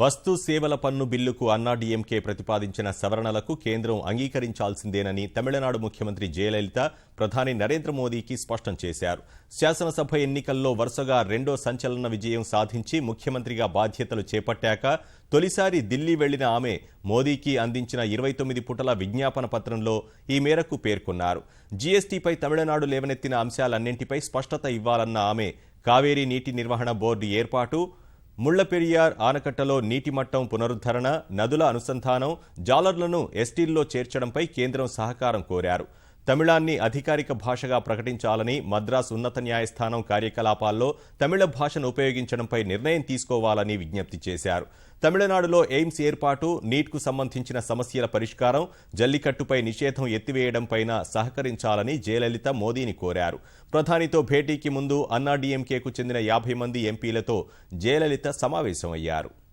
వస్తు సేవల పన్ను బిల్లుకు అన్నాడీఎంకే ప్రతిపాదించిన సవరణలకు కేంద్రం అంగీకరించాల్సిందేనని తమిళనాడు ముఖ్యమంత్రి జయలలిత ప్రధాని నరేంద్ర మోదీకి స్పష్టం చేశారు. శాసనసభ ఎన్నికల్లో వరుసగా రెండో సంచలన విజయం సాధించి ముఖ్యమంత్రిగా బాధ్యతలు చేపట్టాక తొలిసారి ఢిల్లీ వెళ్ళిన ఆమె మోదీకి అందించిన ఇరవై తొమ్మిది పుటల విజ్ఞాపన పత్రంలో ఈ మేరకు పేర్కొన్నారు. జీఎస్టీపై తమిళనాడు లేవనెత్తిన అంశాలన్నింటిపై స్పష్టత ఇవ్వాలన్న ఆమె కావేరీ నీటి నిర్వహణ బోర్డు ఏర్పాటు ముళ్ళపెరియార్ ఆనకట్టలో నీటి మట్టం పునరుద్ధరణ నదుల అనుసంధానం జాలర్లను ఎస్టీల్లో చేర్చడంపై కేంద్రం సహకారం కోరారు. తమిళాన్ని అధికారిక భాషగా ప్రకటించాలని మద్రాస్ ఉన్నత న్యాయస్థానం కార్యకలాపాల్లో తమిళ భాషను ఉపయోగించడంపై నిర్ణయం తీసుకోవాలని విజ్ఞప్తి చేశారు. తమిళనాడులో ఎయిమ్స్ ఏర్పాటు నీట్కు సంబంధించిన సమస్యల పరిష్కారం జల్లికట్టుపై నిషేధం ఎత్తివేయడంపైన సహకరించాలని జయలలిత మోదీని కోరారు. ప్రధానితో భేటీకి ముందు అన్నాడీఎంకేకు చెందిన యాభై మంది ఎంపీలతో జయలలిత సమావేశమయ్యారు.